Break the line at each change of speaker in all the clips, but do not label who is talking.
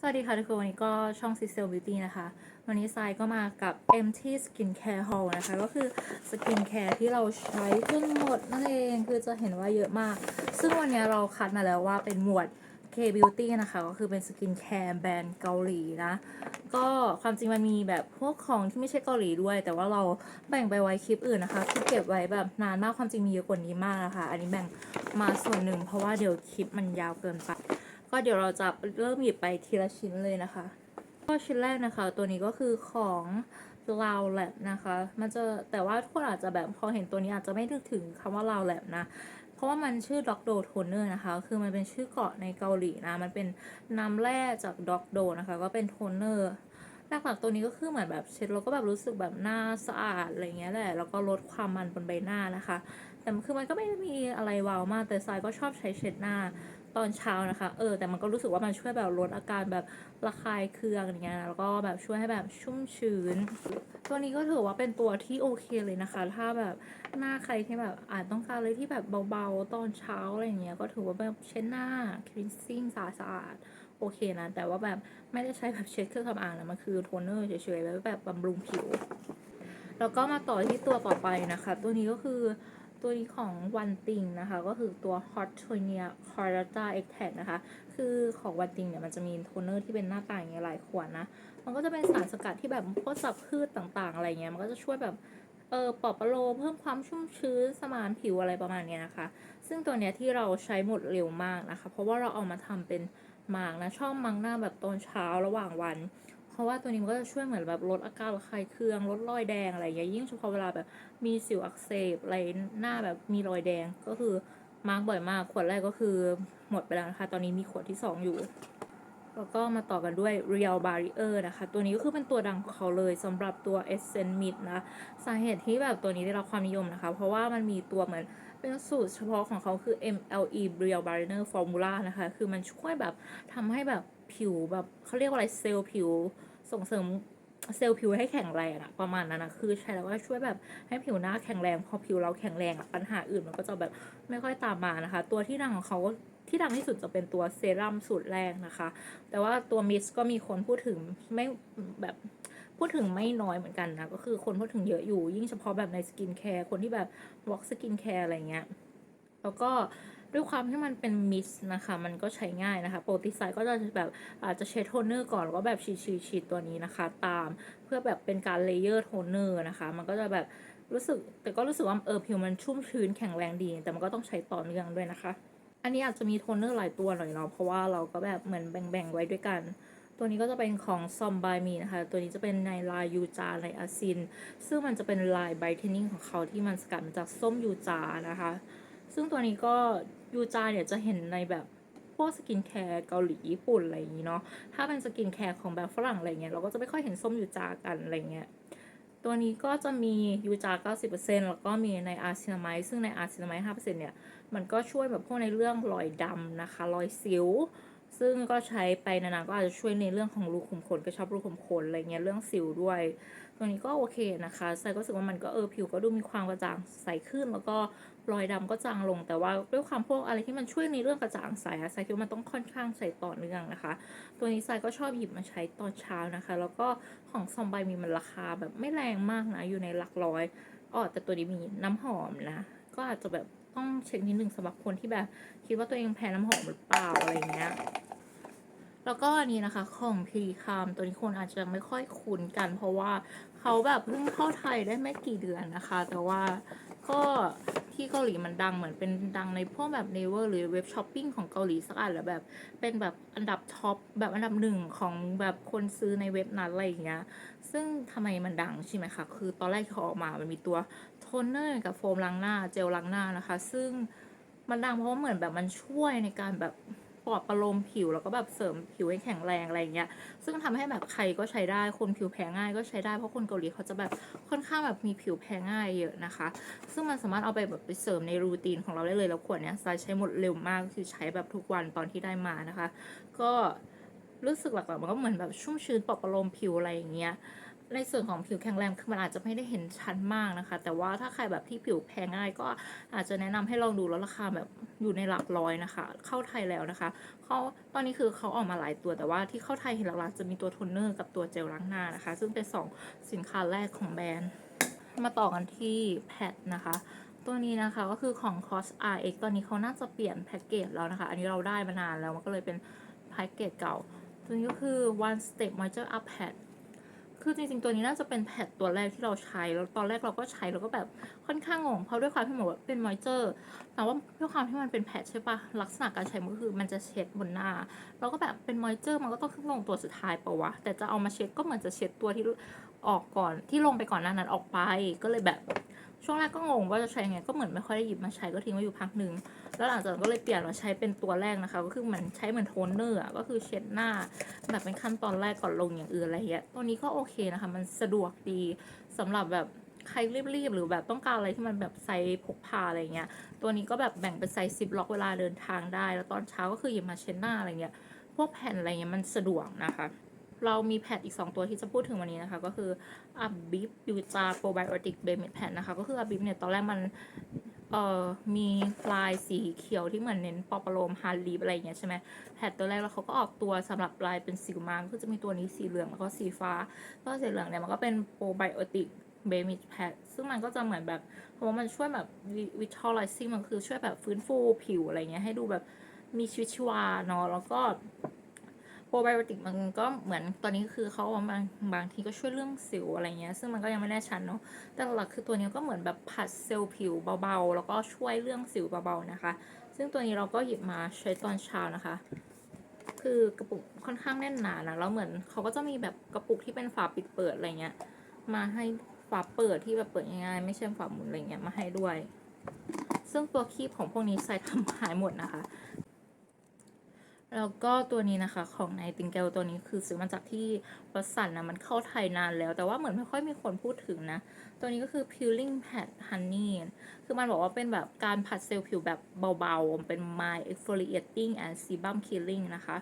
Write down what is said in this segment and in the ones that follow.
สวัสดีค่ะทุกคน วันนี้ก็ช่อง c i c e l Beauty นะคะ วันนี้ทรายก็มากับ Empty Skin Care Haul นะคะ ก็คือสกินแคร์ที่เราใช้จนหมดนั่นเองคือจะเห็นว่าเยอะมาก ซึ่งวันนี้เราคัดมาแล้วว่าเป็นหมวด K Beauty นะคะ ก็คือเป็นสกินแคร์แบรนด์เกาหลีนะ ก็ความจริงมันมีแบบพวกของที่ไม่ใช่เกาหลีด้วย แต่ว่าเราแบ่งไปไว้คลิปอื่นนะคะที่เก็บไว้แบบนานมากความจริงมีเยอะกว่านี้มากนะคะอันนี้แบ่งมาส่วนหนึ่งเพราะว่าเดี๋ยวคลิปมันยาวเกินไป ก็เดี๋ยวเราจะเริ่มหยิบไปทีละชิ้นเลยนะคะ ก็ชิ้นแรกนะคะ ตัวนี้ก็คือของ l o u l a b นะคะ มันจะแต่ว่าทุกคนอาจจะแบบพอเห็นตัวนี้อาจจะไม่นึกถึงคำว่า l o u l a b นะ เพราะว่ามันชื่อ Dog Do Toner นะคะ คือมันเป็นชื่อเกาะในเกาหลีนะ มันเป็นน้ำแร่จาก Dog Do นะคะ ก็เป็นโทนเนอร์หลักๆตัวนี้ก็คือเหมือนแบบเช็ดแล้วก็แบบรู้สึกแบบหน้าสะอาดอะไรเงี้ยแหละ แล้วก็ลดความมันบนใบหน้านะคะ แต่คือมันก็ไม่มีอะไรว้าวมาก แต่ทรายก็ชอบใช้เช็ดหน้า ตอนเช้านะคะ เออ แต่มันก็รู้สึกว่ามันช่วยแบบลดอาการแบบระคายเคืองอย่างเงี้ย แล้วก็แบบช่วยให้แบบชุ่มชื้น ตัวนี้ก็ถือว่าเป็นตัวที่โอเคเลยนะคะ ถ้าแบบหน้าใครที่แบบอาจต้องการอะไรที่แบบเบาๆตอนเช้าอะไรอย่างเงี้ย ก็ถือว่าแบบเช็ดหน้า cleansing สะอาดๆโอเคนะ แต่ว่าแบบไม่ได้ใช้แบบเช็ดเครื่องสำอางนะมันคือโทนเนอร์เฉยๆแล้วแบบบำรุงผิว แล้วก็มาต่อที่ตัวต่อไปนะคะ ตัวนี้ก็คือ ตัวนี้ของวันติงนะคะ ก็คือตัว Hot Tonia c o r a t a Extract นะคะ คือของวันติงเนี่ยมันจะมีโทนเนอร์ที่เป็นหน้าตาอย่างเงี้ยหลายขวดนะ มันก็จะเป็นสารสกัดที่แบบพวกสับพืชต่างๆ อะไรเงี้ย มันก็จะช่วยแบบเออปอบประโลมเพิ่มความชุ่มชื้นสมานผิวอะไรประมาณเนี้ยนะคะ ซึ่งตัวเนี้ยที่เราใช้หมดเร็วมากนะคะ เพราะว่าเราเอามาทำเป็นหมากนะชอบมังหน้าแบบตอนเช้าระหว่างวัน ราะว่าตัวนี้มันก็จะช่วยเหมือนแบบลดอาการระคายเคืองลดรอยแดงอะไรอย่างเงี้ยยิ่งเฉพาะเวลาแบบมีสิวอักเสบอะไรหน้าแบบมีรอยแดงก็คือมาร์กบ่อยมากขวดแรกก็คือหมดไปแล้วนะคะ ตอนนี้มีขวดที่ 2 อยู่ แล้วก็มาต่อกันด้วย Real Barrier นะคะ ตัวนี้ก็คือเป็นตัวดังของเขาเลยสำหรับตัว Essence Mid นะ สาเหตุที่แบบตัวนี้ได้รับความนิยมนะคะ เพราะว่ามันมีตัวเหมือนเป็นสูตรเฉพาะของเขาคือ MLE Real Barrier Formula นะคะ คือมันช่วยแบบทำให้แบบผิวแบบเขาเรียกว่าอะไรเซลล์ผิว ส่งเสริมเซลล์ผิวให้แข็งแรงอะประมาณนั้นนะคือใช้แล้วก็ช่วยแบบให้ผิวหน้าแข็งแรง พอผิวเราแข็งแรงอะปัญหาอื่นมันก็จะแบบไม่ค่อยตามมานะคะ ตัวที่ดังของเขาที่ดังที่สุดจะเป็นตัวเซรั่มสูตรแรกนะคะ แต่ว่าตัวมิสก็มีคนพูดถึงไม่แบบพูดถึงไม่น้อยเหมือนกันนะ ก็คือคนพูดถึงเยอะอยู่ยิ่งเฉพาะแบบในสกินแคร์คนที่แบบวอล์กสกินแคร์อะไรเงี้ย แล้วก็ ด้วยความที่มันเป็นมิสนะคะ มันก็ใช้ง่ายนะคะโปกติไซก็จะแบบอาจจะเช็ดโทนเนอร์ก่อนแล้วก็แบบฉีดฉีดฉีดตัวนี้นะคะ ตามเพื่อแบบเป็นการเลเยอร์โทนเนอร์นะคะ มันก็จะแบบรู้สึกแต่ก็รู้สึกว่าเออผิวมันชุ่มชื้นแข็งแรงดี แต่มันก็ต้องใช้ต่อเนื่องด้วยนะคะ อันนี้อาจจะมีโทนเนอร์หลายตัวหน่อยเนาะเพราะว่าเราก็แบบเหมือนแบ่งๆไว้ด้วยกันตัวนี้ก็จะเป็นของซอมบายมีนะคะ ตัวนี้จะเป็นในลายยูจาในอาซิน ซึ่งมันจะเป็นลายไบเทนนิ่งของเขาที่มันสกัดมาจากส้มยูจานะคะ ซึ่งตัวนี้ก็ ยูจาเนี่ยจะเห็นในแบบพวกสกินแคร์เกาหลีญี่ปุ่นอะไรอย่างนี้เนาะ ถ้าเป็นสกินแคร์ของแบบฝรั่งอะไรเงี้ยเราก็จะไม่ค่อยเห็นส้มยูจากันอะไรเงี้ย ตัวนี้ก็จะมียูจา 90%แล้วก็มีในอาร์ซินามายซึ่งในอาร์ซินามาย5%เนี่ย มันก็ช่วยแบบพวกในเรื่องรอยดำนะคะ รอยสิว ซึ่งก็ใช้ไปนานๆก็อาจจะช่วยในเรื่องของรูขุมขนกระชับรูขุมขนอะไรเงี้ย เรื่องสิวด้วย ตัวนี้ก็โอเคนะคะไซก็รู้สึกว่ามันก็เออผิวก็ดูมีความกระจ่างใสขึ้น แล้วก็รอยดำก็จางลง แต่ว่าด้วยความพวกอะไรที่มันช่วยในเรื่องกระจ่างใสอะไซคิดว่ามันต้องค่อนข้างใส่ต่อเนื่องนะคะ ตัวนี้ไซก็ชอบหยิบมาใช้ตอนเช้านะคะ แล้วก็ของซอมไบมีมันราคาแบบไม่แรงมากนะอยู่ในหลักร้อยอ๋อแต่ตัวนี้มีน้ำหอมนะก็อาจจะแบบต้องเช็คนิดนึงสำหรับคนที่แบบ คิดว่าตัวเองแพ้น้ำหอมหรือเปล่าอะไรเงี้ยแล้วก็อันนี้นะคะของพีคามตัวนี้คนอาจจะไม่ค่อยคุ้นกัน เพราะว่า เขาแบบเพิ่งเข้าไทยได้ไม่กี่เดือนนะคะ แต่ว่าก็ที่เกาหลีมันดังเหมือนเป็นดังในพวกแบบเนเวอร์หรือเว็บช้อปปิ้งของเกาหลีสักอันหรือแบบ เป็นแบบอันดับท็อปแบบอันดับหนึ่งของแบบคนซื้อในเว็บนั้นอะไรอย่างเงี้ย ซึ่งทำไมมันดังใช่ไหมคะ คือตอนแรกที่เขาออกมา มันมีตัวโทนเนอร์กับโฟมล้างหน้าเจลล้างหน้านะคะ ซึ่งมันดังเพราะว่าเหมือนแบบมันช่วยในการแบบ ปลอบประโลมผิวแล้วก็แบบเสริมผิวให้แข็งแรงอะไรเงี้ย ซึ่งทำให้แบบใครก็ใช้ได้ คนผิวแพ้ง่ายก็ใช้ได้ เพราะคนเกาหลีเขาจะแบบค่อนข้างแบบมีผิวแพ้ง่ายเยอะนะคะ ซึ่งมันสามารถเอาไปแบบไปเสริมในรูทีนของเราได้เลย แล้วขวดเนี้ยทรายใช้หมดเร็วมาก คือใช้แบบทุกวันตอนที่ได้มานะคะ ก็รู้สึกหลักๆมันก็เหมือนแบบชุ่มชื้นปลอบประโลมผิวอะไรอย่างเงี้ย ในส่วนของผิวแข็งแรงคือมันอาจจะไม่ได้เห็นชัดมากนะคะ แต่ว่าถ้าใครแบบที่ผิวแพ้ง่ายก็อาจจะแนะนำให้ลองดูแล้วราคาแบบอยู่ในหลักร้อยนะคะ เข้าไทยแล้วนะคะเขาตอนนี้คือเขาออกมาหลายตัวแต่ว่าที่เข้าไทยเห็นหลักๆจะมีตัวโทนเนอร์กับตัวเจลล้างหน้านะคะ ซึ่งเป็นสองสินค้าแรกของแบรนด์ มาต่อกันที่แพดนะคะตัวนี้นะคะก็คือของ Cos RX ตอนนี้เขาน่าจะเปลี่ยนแพ็กเกจแล้วนะคะ อันนี้เราได้มานานแล้วมันก็เลยเป็นแพ็กเกจเก่าตัวนี้ก็คือ One Step Moisture Up Pad คือจริงๆตัวนี้น่าจะเป็นแพดตัวแรกที่เราใช้ แล้วตอนแรกเราก็ใช้แล้วก็แบบค่อนข้างงงเพราะด้วยความที่หมอนว่าเป็นมอยเจอร์แต่ว่าด้วยความที่มันเป็นแพดใช่ปะลักษณะการใช้มันก็คือมันจะเช็ดบนหน้าเราก็แบบเป็นมอยเจอร์มันก็ต้องขึ้นลงตัวสุดท้ายปะวะแต่จะเอามาเช็ดก็เหมือนจะเช็ดตัวที่ออกก่อนที่ลงไปก่อนหน้านั้นออกไปก็เลยแบบ ช่วงแรกก็งงว่าจะใช้ยังไงก็เหมือนไม่ค่อยได้หยิบมาใช้ก็ทิ้งไว้อยู่พักหนึ่งแล้วหลังจากก็เลยเปลี่ยนมาใช้เป็นตัวแรกนะคะ ก็คือเหมือนใช้เหมือนโทนเนอร์ก็คือเช็ดหน้า แบบเป็นขั้นตอนแรกก่อนลงอย่างอื่นอะไรเงี้ยตัวนี้ก็โอเคนะคะ มันสะดวกดีสำหรับแบบใครรีบๆ หรือแบบต้องการอะไรที่มันแบบไซส์พกพาอะไรเงี้ย ตัวนี้ก็แบบแบ่งเป็นไซส์ซิปล็อกเวลาเดินทางได้ แล้วตอนเช้าก็คือหยิบมาเช็ดหน้าอะไรเงี้ย พวกแผ่นอะไรเงี้ยมันสะดวกนะคะ เรามีแพดอีก 2 ตัวที่จะพูดถึงวันนี้นะคะ ก็คือ a b i b b i u t a Probiotic b a m e d Pad นะคะ ก็คือ a b i b เนี่ย ตอนแรกมันเอ่อมีลายสีเขียวที่เหมือนเน้นปอปโลมฮาร์ลีฟอะไรอย่างเงี้ยใช่ไหมแพดตัวแรกแล้วเขาก็ออกตัวสำหรับลายเป็นสีมาก็จะมีตัวนี้สีเหลืองแล้วก็สีฟ้า ก็สีเหลืองเนี่ยมันก็เป็นโปรไบโอติกเบมิดแพดซึ่งมันก็จะเหมือนแบบเพราะว่ามันช่วยแบบวิทอลไลซิ่งมันคือช่วยแบบฟื้นฟูผิวอะไรเงี้ยให้ดูแบบมีชีวิตชีวาเนาะแล้วก็ โปรไบโอติกมันก็เหมือนตอนนี้คือเขาบางบางทีก็ช่วยเรื่องสิวอะไรเงี้ยซึ่งมันก็ยังไม่แน่ชัดเนาะแต่หลักคือตัวนี้ก็เหมือนแบบผัดเซลล์ผิวเบาๆ แล้วก็ช่วยเรื่องสิวเบาๆนะคะ ซึ่งตัวนี้เราก็หยิบมาใช้ตอนเช้านะคะ คือกระปุกค่อนข้างแน่นหนานะแล้วเหมือนเขาก็จะมีแบบกระปุกที่เป็นฝาปิดเปิดอะไรเงี้ยมาให้ฝาเปิดที่แบบเปิดง่ายๆไม่ใช่ฝาหมุนอะไรเงี้ยมาให้ด้วย ซึ่งตัวคีบของพวกนี้ใส่ทำหายหมดนะคะ แล้วก็ตัวนี้นะคะของไนติงเกลตัวนี้คือซื้อมาจากที่วัสันนะมันเข้าไทยนานแล้ว แต่ว่าเหมือนไม่ค่อยมีคนพูดถึงนะ ตัวนี้ก็คือ peeling pad honey คือมันบอกว่าเป็นแบบการผัดเซลล์ผิวแบบเบาๆ เป็น mild exfoliating and sebum killing นะคะ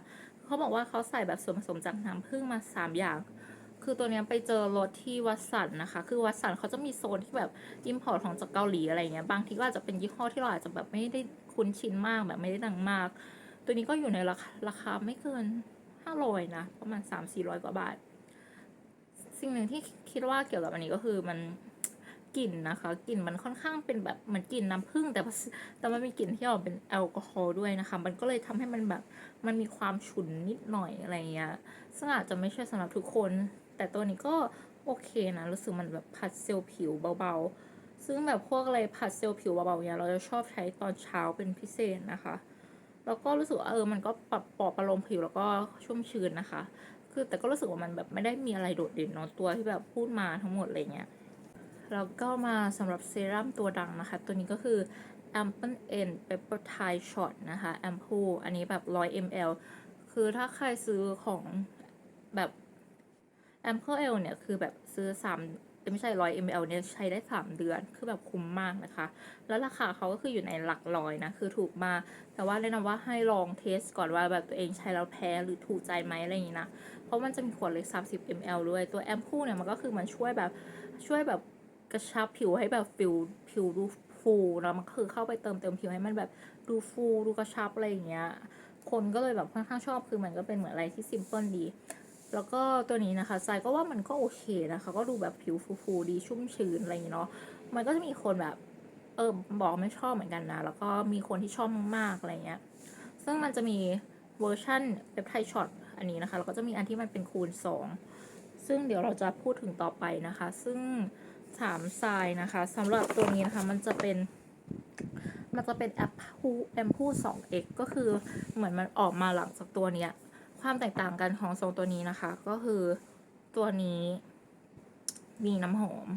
เขาบอกว่าเขาใส่แบบส่วนผสมจากน้ำผึ้งมา 3 อย่าง คือตัวนี้ไปเจอรถที่วัสันนะคะ คือวัสันเขาจะมีโซนที่แบบอิมพอร์ตของจากเกาหลีอะไรเงี้ยบางทีก็อาจจะเป็นยี่ห้อที่เราอาจจะแบบไม่ได้คุ้นชินมากแบบไม่ได้ดังมาก ตัวนี้ก็อยู่ในราคาราคาไม่เกินห้าร้อยนะ ประมาณสามสี่ร้อยกว่าบาท สิ่งหนึ่งที่คิดว่าเกี่ยวกับอันนี้ก็คือมันกลิ่นนะคะกลิ่นมันค่อนข้างเป็นแบบเหมือนกลิ่นน้ำผึ้งแต่แต่มันมีกลิ่นที่ออกเป็นแอลกอฮอล์ด้วยนะคะ มันก็เลยทำให้มันแบบมันมีความฉุนนิดหน่อยอะไรเงี้ยซึ่งอาจจะไม่ใช่สำหรับทุกคน แต่ตัวนี้ก็โอเคนะรู้สึกมันแบบผัดเซลล์ผิวเบาๆ ซึ่งแบบพวกอะไรผัดเซลล์ผิวเบาๆเนี่ยเราจะชอบใช้ตอนเช้าเป็นพิเศษนะคะ แล้วก็รู้สึกว่าเออมันก็ปรับปอบประโลมผิวแล้วก็ชุ่มชื้นนะคะ คือแต่ก็รู้สึกว่ามันแบบไม่ได้มีอะไรโดดเด่นเนาะตัวที่แบบพูดมาทั้งหมดอะไรเงี้ยแล้วก็มาสำหรับเซรั่มตัวดังนะคะ ตัวนี้ก็คือ Ample N Peptide Shot นะคะ Ampoule อันนี้แบบ 100 ml คือถ้าใครซื้อของแบบ Ample L เนี่ย คือแบบซื้อ3 ไม่ใช่100 ml เนี่ยใช้ได้ 3 เดือน คือแบบคุ้มมากนะคะ แล้วราคาเขาก็คืออยู่ในหลักร้อยนะ คือถูกมาก แต่ว่าแนะนำว่าให้ลองเทสก่อนว่าแบบตัวเองใช้แล้วแพ้หรือถูกใจไหมอะไรอย่างนี้นะ เพราะมันจะมีขวดเล็ก 30 ml ด้วย ตัวแอมพูเนี่ยมันก็คือมันช่วยแบบช่วยแบบกระชับผิวให้แบบผิวผิวดูฟูแล้วมันคือเข้าไปเติมเต็มผิวให้มันแบบดูฟูดูกระชับอะไรอย่างเงี้ย คนก็เลยแบบค่อนข้างชอบคือมันก็เป็นเหมือนอะไรที่ซิมเพิลดี แล้วก็ตัวนี้นะคะทรายก็ว่ามันก็โอเคนะคะ ก็ดูแบบผิวฟูๆดีชุ่มชื้นอะไรอย่างเนาะมันก็จะมีคนแบบเออบอกไม่ชอบเหมือนกันนะ แล้วก็มีคนที่ชอบมากๆอะไรเงี้ย ซึ่งมันจะมีเวอร์ชั่นเปปไทด์ช็อตอันนี้นะคะ แล้วก็จะมีอันที่มันเป็นคูณ 2 ซึ่งเดี๋ยวเราจะพูดถึงต่อไปนะคะ ซึ่งถามทรายนะคะสำหรับตัวนี้นะคะมันจะเป็นมันจะเป็นแอปพูแอมพู 2x ก็คือเหมือนมันออกมาหลังจากตัวเนี้ย ความแตกต่างกันของสองตัวนี้นะคะ ก็คือตัวนี้มีน้ำหอม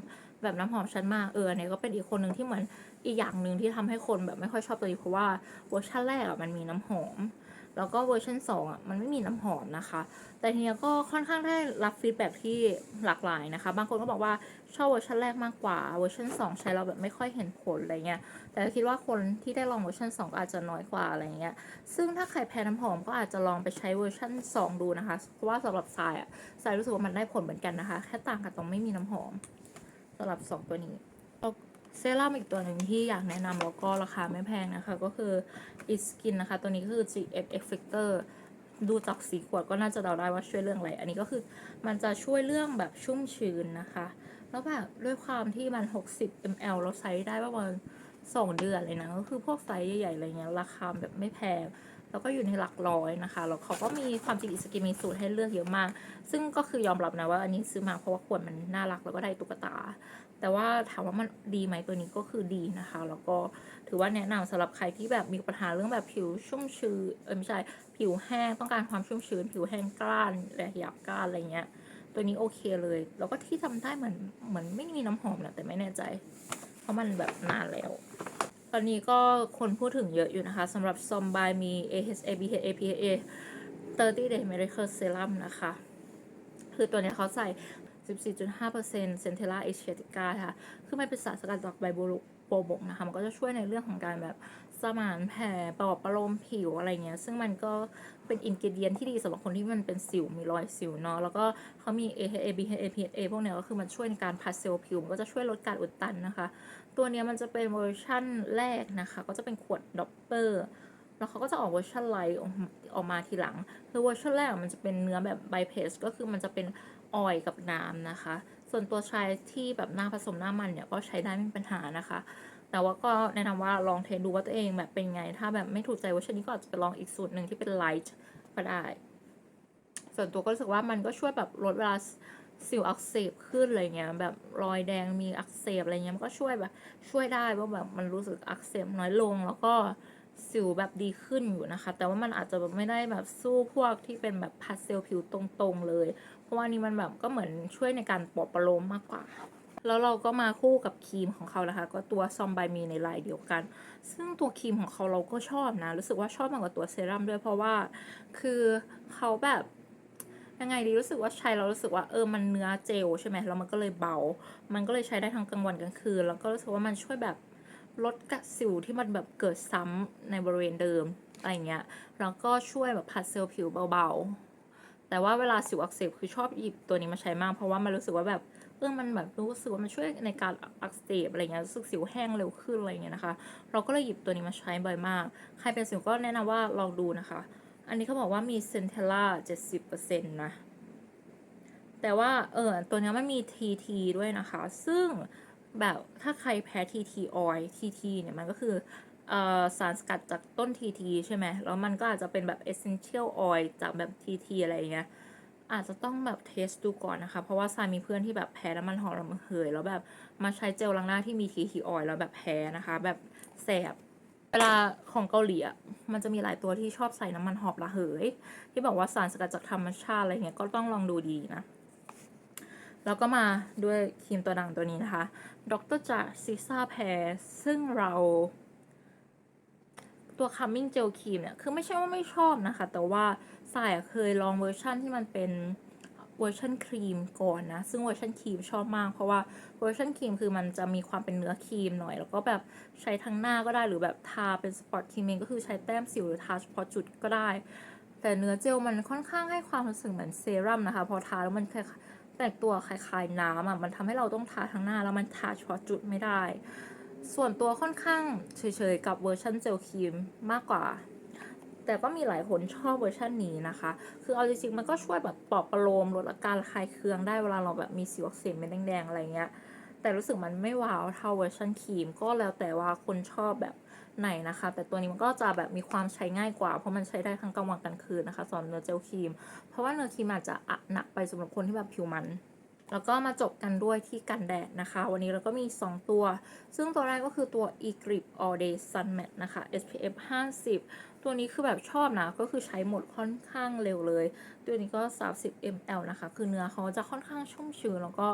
แบบน้ำหอมชั้นมากเออเนี่ยก็เป็นอีกคนหนึ่งที่เหมือนอีกอย่างหนึ่งที่ทำให้คนแบบไม่ค่อยชอบตัวนี้เพราะว่าเวอร์ชันแรกอะมันมีน้ำหอม แล้วก็เวอร์ชัน2อะมันไม่มีน้ำหอมนะคะ แต่ทีนี้ก็ค่อนข้างได้รับฟีดแบ็ที่หลากหลายนะคะ บางคนก็บอกว่าชอบเวอร์ชันแรกมากกว่าเวอร์ชัน2 ใช้เราแบบไม่ค่อยเห็นผลอะไรเงี้ย แต่คิดว่าคนที่ได้ลองเวอร์ชัน2 ก็อาจจะน้อยกว่าอะไรเงี้ย ซึ่งถ้าใครแพ้น้ำหอมก็อาจจะลองไปใช้เวอร์ชัน2 ดูนะคะ เพราะว่าสำหรับทรายอะทรายรู้สึกว่ามันได้ผลเหมือนกันนะคะ แค่ต่างกันตรงไม่มีน้ำหอมสำหรับ 2 ตัวนี้ เซรั่มอีกตัวหนึ่งที่อยากแนะนำแล้วก็ราคาไม่แพงนะคะ ก็คือ It Skin นะคะ ตัวนี้ก็คือ GF Effector ดูจากสีขวดก็น่าจะเดาได้ว่าช่วยเรื่องอะไร อันนี้ก็คือมันจะช่วยเรื่องแบบชุ่มชื้นนะคะ แล้วแบบด้วยความที่มัน 60 ml เราใช้ได้ประมาณ2เดือนเลยนะ ก็คือพวกไซส์ใหญ่ๆอะไรเงี้ยราคาแบบไม่แพง แล้วก็อยู่ในหลักร้อยนะคะ แล้วเขาก็มีความจริงอิสกินมีสูตรให้เลือกเยอะมาก ซึ่งก็คือยอมรับนะว่าอันนี้ซื้อมาเพราะว่าขวดมันน่ารักแล้วก็ได้ตุ๊กตา แต่ว่าถามว่ามันดีไหมตัวนี้ก็คือดีนะคะ แล้วก็ถือว่าแนะนำสำหรับใครที่แบบมีปัญหาเรื่องแบบผิวชุ่มชื้นเออไม่ใช่ผิวแห้งต้องการความชุ่มชื้น ผิวแห้งกร้านและหยาบกร้านอะไรเงี้ย ตัวนี้โอเคเลย แล้วก็ที่ทำได้เหมือนเหมือนไม่มีน้ำหอมนะแต่ไม่แน่ใจ เพราะมันแบบนานแล้ว ตอนนี้ก็คนพูดถึงเยอะอยู่นะคะสำหรับซอมบายมี AHA BHA PHA 30 day miracle serum นะคะ คือตัวนี้เขาใส่ 14.5%เซนเทล่าเอเชียติกาค่ะ คือมันเป็นสารสกัดจากใบบัวโบวบกนะคะ มันก็จะช่วยในเรื่องของการแบบสมานแผลปลอบประโลมผิวอะไรเงี้ย ซึ่งมันก็เป็นอินกิเดียนที่ดีสำหรับคนที่มันเป็นสิว มีรอยสิวเนาะ แล้วก็เขามี AHA BHA PHA พวกเนี้ยก็คือมันช่วยในการพัดเซลล์ผิว มันก็จะช่วยลดการอุดตันนะคะ ตัวนี้มันจะเป็นเวอร์ชั่นแรกนะคะ ก็จะเป็นขวดด็อปเปอร์แล้วเขาก็จะออกเวอร์ชันไลท์ออกมาทีหลัง คือเวอร์ชันแรกมันจะเป็นเนื้อแบบไบเพสก็คือมันจะเป็นออยกับน้ำนะคะ ส่วนตัวชายที่แบบหน้าผสมหน้ามันเนี่ยก็ใช้ได้ไม่มีปัญหานะคะ แต่ว่าก็แนะนำว่าลองเทสดูว่าตัวเองแบบเป็นไง ถ้าแบบไม่ถูกใจเวอร์ชันนี้ก็อาจจะไปลองอีกสูตรหนึ่งที่เป็นไลท์ก็ได้ ส่วนตัวก็รู้สึกว่ามันก็ช่วยแบบลดเวลา สิวอักเสบขึ้นอะไรเงี้ยแบบรอยแดงมีอักเสบอะไรเงี้ยมันก็ช่วยแบบช่วยได้ว่าแบบมันรู้สึกอักเสบน้อยลงแล้วก็สิวแบบดีขึ้นอยู่นะคะ แต่ว่ามันอาจจะแบบไม่ได้แบบสู้พวกที่เป็นแบบพาสเซลผิวตรงๆเลย เพราะว่านี่มันแบบก็เหมือนช่วยในการปลอบประโลมมากกว่า แล้วเราก็มาคู่กับครีมของเขานะคะ ก็ตัวซอมบายมีในลายเดียวกัน ซึ่งตัวครีมของเขาเราก็ชอบนะ รู้สึกว่าชอบมากกว่าตัวเซรั่มด้วยเพราะว่าคือเขาแบบ ยังไงดีรู้สึกว่าใช้เรารู้สึกว่าเออมันเนื้อเจลใช่ไหมแล้วมันก็เลยเบา มันก็เลยใช้ได้ทั้งกลางวันกลางคืน แล้วก็รู้สึกว่ามันช่วยแบบลดกัดสิวที่มันแบบเกิดซ้ำในบริเวณเดิมอะไรเงี้ย แล้วก็ช่วยแบบผัดเซลล์ผิวเบาๆ แต่ว่าเวลาสิวอักเสบคือชอบหยิบตัวนี้มาใช้มาก เพราะว่ามันรู้สึกว่าแบบเออมันแบบรู้สึกว่ามันช่วยในการอักเสบอะไรเงี้ยรู้สึกสิวแห้งเร็วขึ้นอะไรเงี้ยนะคะ เราก็เลยหยิบตัวนี้มาใช้บ่อยมาก ใครเป็นสิวก็แนะนำว่าลองดูนะคะ อันนี้เขาบอกว่ามีเซนเทล่า70%นต์นะ แต่ว่าเออตัวนี้ยมันมี TT ด้วยนะคะ ซึ่งแบบถ้าใครแพ้ TT oil TT เนี่ยมันก็คือออสารสกัดจากต้น TT ใช่ไหม แล้วมันก็อาจจะเป็นแบบ essential oil จากแบบ TT อะไรเงี้ย อาจจะต้องแบบเทสดูก่อนนะคะ เพราะว่าซายมีเพื่อนที่แบบแพ้น้ำมันหอมระเหยแล้วแบบมาใช้เจลล้างหน้าที่มี TT oil แล้วแบบแพ้นะคะ แบบแสบ เวลาของเกาหลีอะมันจะมีหลายตัวที่ชอบใส่น้ำมันหอมระเหย ที่บอกว่าสารสกัดจากธรรมชาติอะไรเงี้ยก็ต้องลองดูดีนะ แล้วก็มาด้วยครีมตัวดังตัวนี้นะคะดรจากซิซ่าแพรซึ่งเรา ตัว Coming Gel ครีมเนี่ย คือไม่ใช่ว่าไม่ชอบนะคะ แต่ว่าสายเคยลองเวอร์ชั่นที่มันเป็น เวอร์ชันครีมก่อนนะ ซึ่งเวอร์ชันครีมชอบมาก เพราะว่าเวอร์ชันครีมคือมันจะมีความเป็นเนื้อครีมหน่อย แล้วก็แบบใช้ทั้งหน้าก็ได้หรือแบบทาเป็นสปอตครีมเองก็คือใช้แต้มสิวหรือทาเฉพาะจุดก็ได้ แต่เนื้อเจลมันค่อนข้างให้ความรู้สึกเหมือนเซรั่มนะคะ พอทาแล้วมันคล้ายแต่ตัวคล้ายๆน้ำอะมันทำให้เราต้องทาทั้งหน้าแล้วมันทาเฉพาะจุดไม่ได้ ส่วนตัวค่อนข้างเฉยๆกับเวอร์ชันเจลครีมมากกว่า แต่ก็มีหลายคนชอบเวอร์ชันนี้นะคะ คือเอาจริงๆมันก็ช่วยแบบปลอบประโลมลดอาการคลายเคืองได้เวลาเราแบบมีสิวอักเสบเม็ดแดงๆอะไรเงี้ย แต่รู้สึกมันไม่ว้าวเท่าเวอร์ชันครีม ก็แล้วแต่ว่าคนชอบแบบไหนนะคะ แต่ตัวนี้มันก็จะแบบมีความใช้ง่ายกว่า เพราะมันใช้ได้ทั้งกลางวันกลางคืนนะคะสำหรับเนื้อเจลครีม เพราะว่าเนื้อครีมอาจจะอะหนักไปสำหรับคนที่แบบผิวมันแล้วก็มาจบกันด้วยที่กันแดดนะคะ วันนี้เราก็มี 2 ตัว ซึ่งตัวแรกก็คือตัว e grip all day sun matte นะคะ SPF 50 ตัวนี้คือแบบชอบนะ ก็คือใช้หมดค่อนข้างเร็วเลย ตัวนี้ก็ 30 ml นะคะ คือเนื้อเขาจะค่อนข้างชุ่มชื้นแล้วก็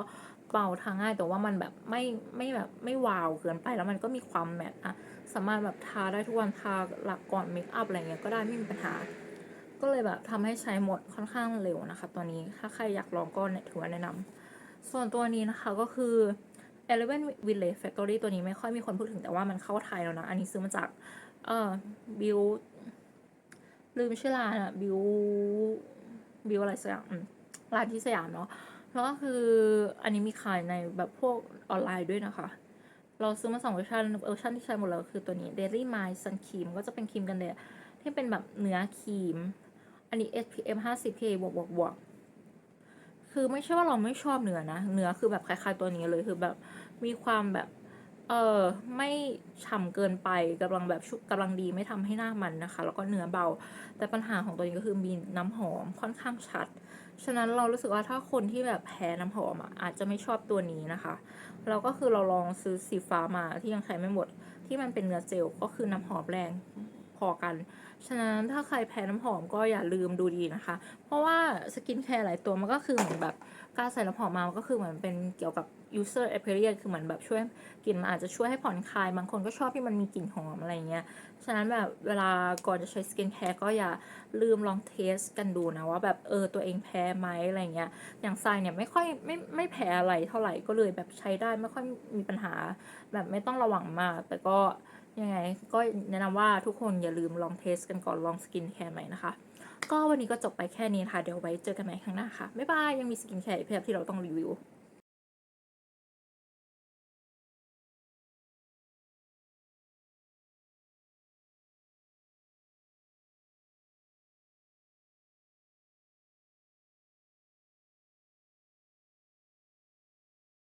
เบาทาง่าย แต่ว่ามันแบบไม่ไม่แบบไม่วาวเกินไป แล้วมันก็มีความแมตต์นะ สามารถแบบทาได้ทุกวันทาหลักก่อนเมคอัพอะไรเงี้ยก็ได้ไม่มีปัญหา ก็เลยแบบทำให้ใช้หมดค่อนข้างเร็วนะคะ ตัวนี้ ถ้าใครอยากลองก็เนี่ยถือว่าแนะนำส่วนตัวนี้นะคะก็คือ Eleven Village Factory ตัวนี้ไม่ค่อยมีคนพูดถึงแต่ว่ามันเข้าไทยแล้วนะ อันนี้ซื้อมาจากเอ่อบิว ลืมชื่อร้านอะบิวบิวอะไรสักอย่างร้านที่สยามเนาะแล้วก็คืออันนี้มีขายในแบบพวกออนไลน์ด้วยนะคะ เราซื้อมาสองเวอร์ชันเวอร์ชันที่ใช้หมดแล้วคือตัวนี้ Daily m i Sun Cream ก็จะเป็นครีมกันแดดที่เป็นแบบเนื้อครีม อันนี้ SPF 50 PA บวกบวกบวกคือไม่ใช่ว่าเราไม่ชอบเนื้อนะ เนื้อคือแบบคล้ายๆตัวนี้เลยคือแบบมีความแบบ เออไม่ฉ่ำเกินไปกำลังแบบชุกำลังดีไม่ทำให้หน้ามันนะคะ แล้วก็เนื้อเบา แต่ปัญหาของตัวนี้ก็คือมีน้ำหอมค่อนข้างชัด ฉะนั้นเรารู้สึกว่าถ้าคนที่แบบแพ้น้ำหอมอะอาจจะไม่ชอบตัวนี้นะคะ เราก็คือเราลองซื้อสีฟ้ามาที่ยังใช้ไม่หมด ที่มันเป็นเนื้อเจลก็คือน้ำหอมแรงพอกัน ฉะนั้นถ้าใครแพ้น้ำหอมก็อย่าลืมดูดีนะคะ เพราะว่าสกินแคร์หลายตัวมันก็คือเหมือนแบบการใส่น้ำหอมมามันก็คือเหมือนเป็นเกี่ยวกับ user experience คือเหมือนแบบช่วยกลิ่นมันอาจจะช่วยให้ผ่อนคลาย บางคนก็ชอบที่มันมีกลิ่นหอมอะไรเงี้ย ฉะนั้นแบบเวลาก่อนจะใช้สกินแคร์ก็อย่าลืมลองเทสกันดูนะ ว่าแบบเออตัวเองแพ้ไหมอะไรเงี้ย อย่างทรายเนี่ยไม่ค่อยไม่ไม่แพ้อะไรเท่าไหร่ก็เลยแบบใช้ได้ไม่ค่อยมีปัญหา แบบไม่ต้องระวังมาก แต่ก็ยังไงก็แนะนำว่าทุกคนอย่าลืมลองเทสกันก่อนลองสกินแคร์ใหม่นะคะก็วันนี้ก็จบไปแค่นี้ค่ะ เดี๋ยวไว้เจอกันใหม่ครั้งหน้าค่ะ บ๊ายบาย ยังมีสกินแคร์อีกเพียบที่เราต้องรีวิว